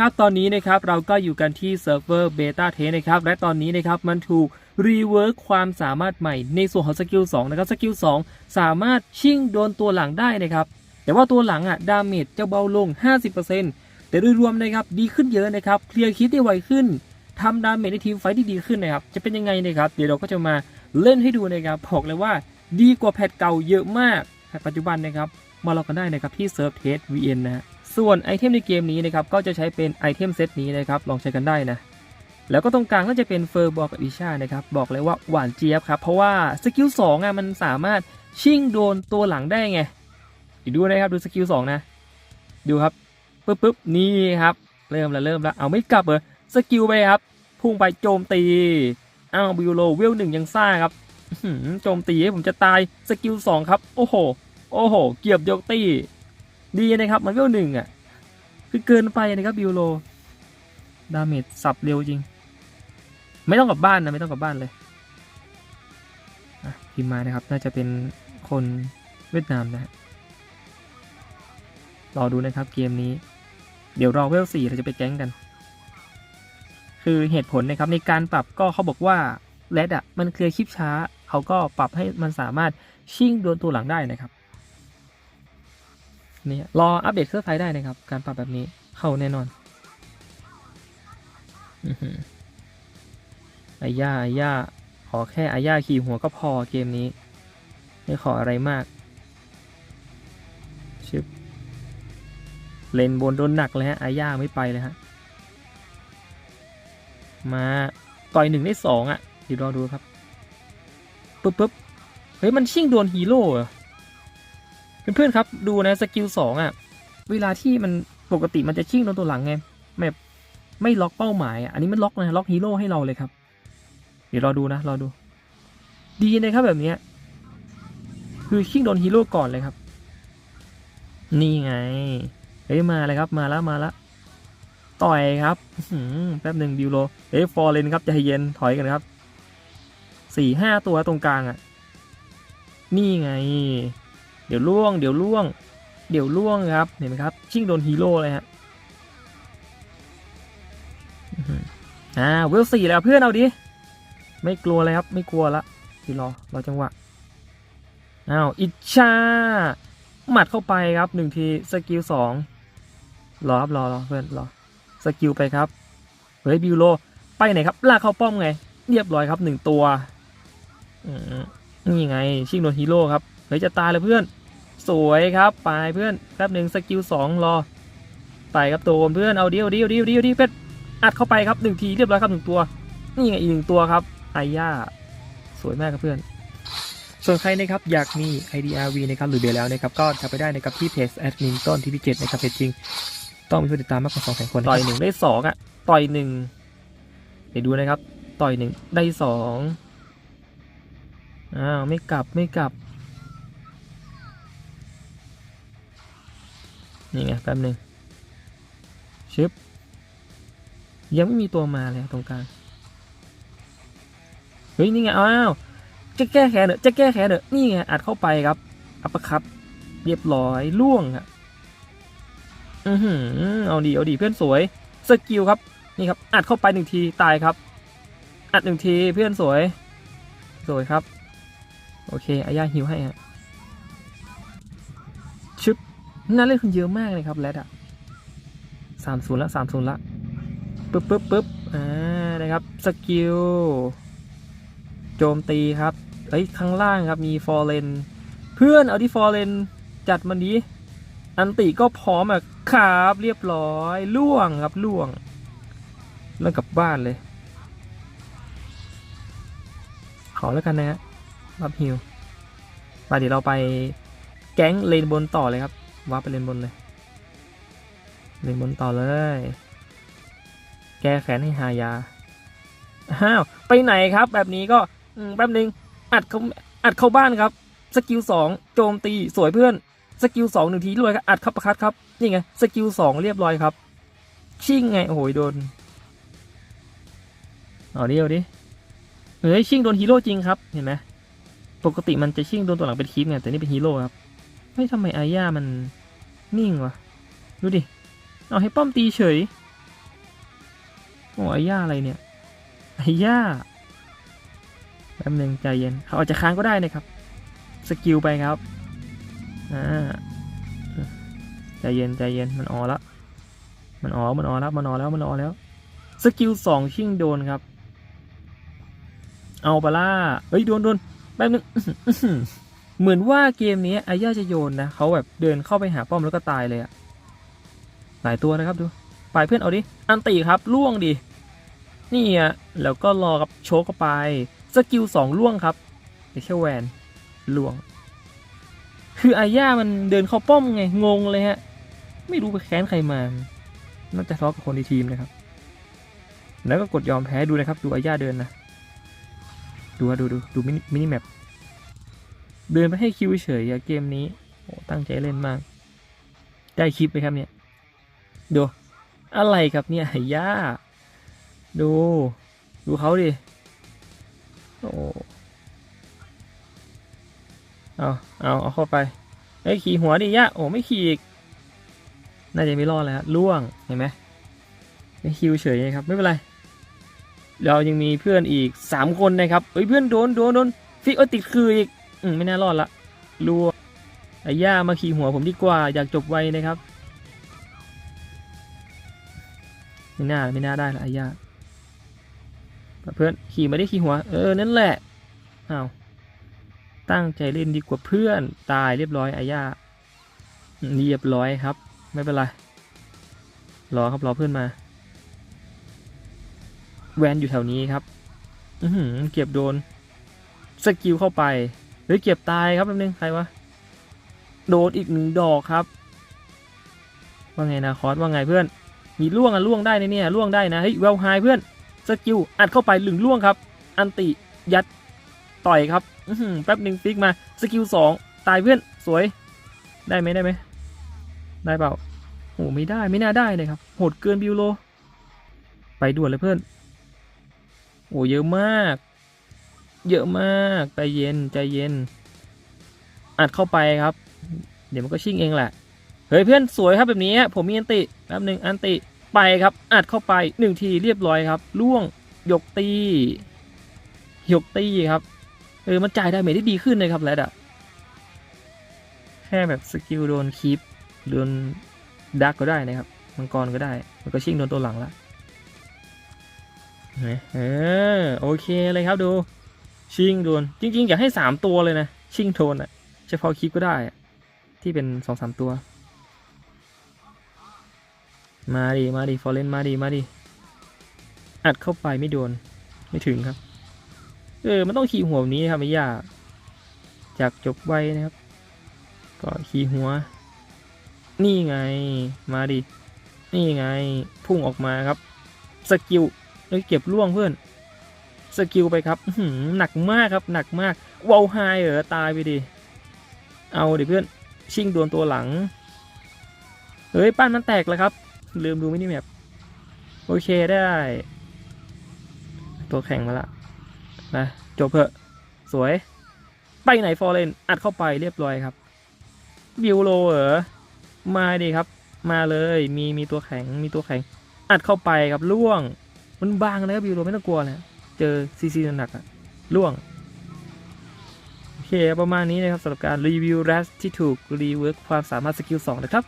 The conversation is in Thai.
ครับตอนนี้นะครับเราก็อยู่กันที่เซิร์ฟเวอร์เบต้าเทสนะครับและตอนนี้นะครับมันถูกรีเวิร์คความสามารถใหม่ในส่วนของสกิล2นะครับสกิล2สามารถชิ่งโดนตัวหลังได้นะครับแต่ว่าตัวหลังอะดาเมจจะเบาลง 50%แต่โดยรวมนะครับดีขึ้นเยอะนะครับเคลียร์คิดได้ไวขึ้นทำดาเมจในทีมไฟที่ดีขึ้นนะครับจะเป็นยังไงนะครับเดี๋ยวเราก็จะมาเล่นให้ดูนะครับบอกเลยว่าดีกว่าแพทเก่าเยอะมากแพทปัจจุบันนะครับมาลองกันได้นะครับที่เซิร์ฟเทส VN นะฮะ ส่วนไอเทมในเกมนี้นะครับก็จะใช้เป็นไอเทมเซตนี้นะครับลองใช้กันได้นะแล้วก็ตรงกลางก็จะเป็นเฟอร์บอลกับอิชานะครับบอกเลยว่าหวานเจี๊ยบครับเพราะว่าสกิล2อะมันสามารถชิ่งโดนตัวหลังได้ไงดูนะครับดูสกิล2นะ ดูครับปึ๊บปึ๊บนี่ครับเริ่มแล้วเริ่มแล้วเอาไม่กลับเลยสกิลไปครับ พุ่งไปโจมตีอ้าวบิวโลเวลหนึ่งยังซ่าครับโจมตีให้ผมจะตายสกิล2ครับ โอ้โห โอ้โห เกียบยกตี้ ดีนะครับมันเวลหนึ่งอะคือเกินไปนะครับบิวโลดาเมจสับเร็วจริง ไม่ต้องกลับบ้านนะไม่ต้องกลับบ้านเลยอะพิมมานะครับน่าจะเป็นคนเวียดนามนะฮะรอดูนะครับเกมนี้ เดี๋ยวรอเวลสี่เราจะไปแก๊งกัน คือเหตุผลนะครับในการปรับก็เขาบอกว่าแรดอะมันเคลียร์คลิปช้า เขาก็ปรับให้มันสามารถชิ่งโดนตัวหลังได้นะครับ นี่รออัปเดตเครื่องไฟได้นะครับ การปรับแบบนี้เข้าแน่นอนอาย่าอาย่าขอแค่อาย่าขี่หัวก็พอเกมนี้ ไม่ขออะไรมากชึบเลนบนโดนหนักเลยฮะอาย่าไม่ไปเลยฮะมาต่อยหนึ่งได้สองอะเดี๋ยวรอดูครับปุ๊บปุ๊บเฮ้ยมันชิ่งโดนฮีโร่เหรอ เพื่อนๆครับดูนะสกิลสองอะเวลาที่มันปกติมันจะชิ่งโดนตัวหลังไงแบบไม่ล็อกเป้าหมายอะอันนี้มันล็อกนะล็อกฮีโร่ให้เราเลยครับ เดี๋ยวรอดูนะรอดู ดีนะครับแบบนี้คือชิ่งโดนฮีโร่ก่อนเลยครับ นี่ไงเฮ้ยมาเลยครับมาแล้วมาแล้วต่อยครับแป๊บหนึ่งบิวโลเฮ้ยฟอร์เรนครับใจเย็นถอยกันครับสี่ห้าตัวตรงกลางอะ นี่ไง เดี๋ยวล่วง เดี๋ยวล่วง เดี๋ยวล่วงครับ เห็นไหมครับ ชิ่งโดนฮีโร่เลยฮะ อ่า เวลสี่แล้วเพื่อนเอาดิ ไม่กลัวเลยครับ ไม่กลัวละที่รอ รอจังหวะ อ้าว อิชา หมัดเข้าไปครับหนึ่งที สกิลสองรอครับรอรอเพื่อนรอ สกิลไปครับ เฮ้ยบิวโล ไปไหนครับ ลากเข้าป้อมไง เรียบร้อยครับหนึ่งตัวอืมนี่ไง ชิงโดนฮีโร่ครับ เฮ้ยจะตายเลยเพื่อน สวยครับไปเพื่อนแป๊บหนึ่งสกิลสองรอไปครับโดนเพื่อนเอาเดียวเดียวเดียวเดียวเดียวเป็ดอัดเข้าไปครับหนึ่งทีเรียบร้อยครับหนึ่งตัวนี่ไงอีกหนึ่งตัวครับไอย่าสวยมากครับเพื่อน ส่วนใครนะครับอยากมี IDRV นะครับหรือเดียวแล้วนะครับก็จะไปได้นะครับที่เพจแอดมินต้นที่พิเจตนะครับเพจจริง ต้องมีผู้ติดตามมากกว่าสองแสนคนต่อยหนึ่งได้สองอะต่อยหนึ่งเดี๋ยวดูนะครับ ต่อยหนึ่งได้สองอ้าวไม่กลับไม่กลับ นี่ไงแป๊บหนึ่งชึบยังไม่มีตัวมาเลยตรงกลาง เฮ้ย นี่ไง อ้าว จะแก้แค้นเหรอจะแก้แค้นเหรอนี่ไง อัดเข้าไปครับ อัปปอร์คัตเรียบร้อยล่วงอะอือหือเอาดี เอาดีเพื่อนสวย สกิลครับ นี่ครับ อัดเข้าไปหนึ่งที ตายครับ อัดหนึ่งที เพื่อนสวย สวยครับ โอเคอาย่าฮิวให้ฮะชึบ น่าเล่นคนเยอะมากเลยครับแรดอะสามศูนย์ละสามศูนย์ละปึ๊บปึ๊บปึ๊บอ่านะครับสกิลโจมตีครับเฮ้ยข้างล่างครับมีฟอร์เรนเพื่อนเอาที่ฟอร์เรนจัดมันดีอันติก็พร้อมอะครับเรียบร้อยล่วงครับล่วงเลิกกลับบ้านเลยขอแล้วกันนะฮะรับฮิวไปเดี๋ยวเราไปแก๊งเลนบนต่อเลยครับ ว่าไปเลนบนเลยเลนบนต่อเลย แก้แค้นให้ฮายาอ้าวไปไหนครับ แบบนี้ก็แป๊บนึงอัดเขาอัดเข้าบ้านครับ สกิลสองโจมตีสวยเพื่อน สกิลสองหนึ่งทีรวยครับอัดเข้าประคัดครับ นี่ไงสกิลสองเรียบร้อยครับ ชิ่งไงโอ้โหโดนเอาดิเอาดิเฮ้ยชิ่งโดนฮีโร่จริงครับ เห็นไหมปกติมันจะชิ่งโดนตัวหลังเป็นคลิปไงแต่นี่เป็นฮีโร่ครับ เฮ้ยทำไมอาย่ามันนิ่งวะ ดูดิ เอาให้ป้อมตีเฉย โอ้ไอ้ย่าอะไรเนี่ยไอ้ย่าแป๊บหนึงใจเย็น เขาอาจจะค้างก็ได้นะครับ สกิลไปครับ อ่า ใจเย็นใจเย็น มันออละ มันออมันออแล้ว มันออแล้ว มันออแล้ว สกิลสองชิงโดนครับ เอาปล่าเฮ้ย โดนโดนแป๊บนึง เหมือนว่าเกมนี้อาย่าจะโยนนะเขาแบบเดินเข้าไปหาป้อมแล้วก็ตายเลยอะหลายตัวนะครับดูไปเพื่อนเอาดิ อันตีครับล่วงดิ นี่อะแล้วก็รอกับโชกเข้าไป สกิลสองล่วงครับเอเชแวนล่วง คืออาย่ามันเดินเข้าป้อมไง งงเลยฮะ ไม่รู้ไปแค้นใครมา น่าจะทะเลาะกับคนในทีมนะครับ แล้วก็กดยอมแพ้ดูนะครับ ดูอาย่าเดินนะ ดูดูดูดูมินิมินิแมป เดินไปให้คิวเฉยอะเกมนี้โอ้ตั้งใจเล่นมาก ได้คลิปไหมครับเนี่ย ดู อะไรครับเนี่ยย่า ดู ดูเขาดิ โอ้เอาเอาเอาเข้าไปไอ้ขี่หัวดิย่าโอ้ไม่ขี่อีก น่าจะไม่รอดแล้วฮะล่วงเห็นไหมไม่คิวเฉยครับไม่เป็นไร เรายังมีเพื่อนอีกสามคนนะครับเอ้ยเพื่อนโดนโดนโดนฟิกเอติดคืออีก อืมไม่น่ารอดละล่วไอ้ย่ามาขี่หัวผมดีกว่า อยากจบไวนะครับ ไม่น่าไม่น่าได้ละไอ้ย่าเพื่อนขี่มาได้ขี่หัว เออ นั่นแหละอ้าวตั้งใจเล่นดีกว่าเพื่อนตายเรียบร้อยไอ้ย่าเรียบร้อยครับ ไม่เป็นไรรอครับรอเพื่อนมา แวนอยู่แถวนี้ครับ อืเก็บโดน สกิลเข้าไป เฮ้ยเก็บตายครับแป๊บนึงใครวะโดนอีกหนึ่งดอกครับว่าไงนะคอสว่าไงเพื่อน มีล่วงอะล่วงได้ในเนี่ยล่วงได้นะเฮ้ยเวลไฮเพื่อนสกิลอัดเข้าไปหลึงล่วงครับ อันติยัดต่อยครับอืแป๊บหนึ่งฟิกมาสกิลสองตายเพื่อนสวยได้ไหมได้ไหมได้เปล่าโอ้ไม่ได้ไม่น่าได้เลยครับโหดเกินบิวโล ไปด่วนเลยเพื่อน โอ้เยอะมาก เยอะมากใจเย็นใจเย็น อัดเข้าไปครับ เดี๋ยวมันก็ชิ่งเองแหละ เฮ้ยเพื่อนสวยครับแบบนี้ผมมีอันติแป๊บหนึ่งอันติไปครับ อัดเข้าไปหนึ่งทีเรียบร้อยครับล่วงยกตียกตีครับเออมันจ่ายได้เมจได้ดีขึ้นเลยครับแรดอะแค่แบบสกิลโดนคีปโดนดักก็ได้นะครับมังกรก็ได้ มันก็ชิ่งโดนตัวหลังละเห็นไหมเออโอเคเลยครับดู ชิงโดน จริง ๆ อยากให้สามตัวเลยนะ ชิงโดนอะเฉพาะคลิปก็ได้อะที่เป็นสองสามตัว มาดิมาดิฟอร์เรนมาดิมาดิอัดเข้าไปไม่โดน ไม่ถึงครับ เออ มันต้องขี่หัวแบบนี้ครับไม่ยากจากจบไวนะครับ ก็ขี่หัว นี่ไง มาดิ นี่ไง พุ่งออกมาครับ สกิลเอ้ยเก็บล่วงเพื่อน สกิลไปครับหือหนักมากครับหนักมากวอลไฮเออตายไปดิเอาดิเพื่อนชิงโดนตัวหลังเฮ้ยปั้นมันแตกแล้วครับ ลืมดูมินิแมปโอเคได้ ตัวแข่งมาละนะจบเพอะสวย ไปไหนฟอร์เรนอัดเข้าไปเรียบร้อยครับบิวโลเหรอมาดิครับ มาเลยมีมีตัวแข็งมีตัวแข็ง อัดเข้าไปครับล่วง มันบางนะครับบิวโลไม่ต้องกลัวนะ เจอซีซีหนักๆอะล่วง โอเค ประมาณนี้นะครับสำหรับการรีวิวแรสที่ถูกรีเวิร์กความสามารถสกิล2นะครับ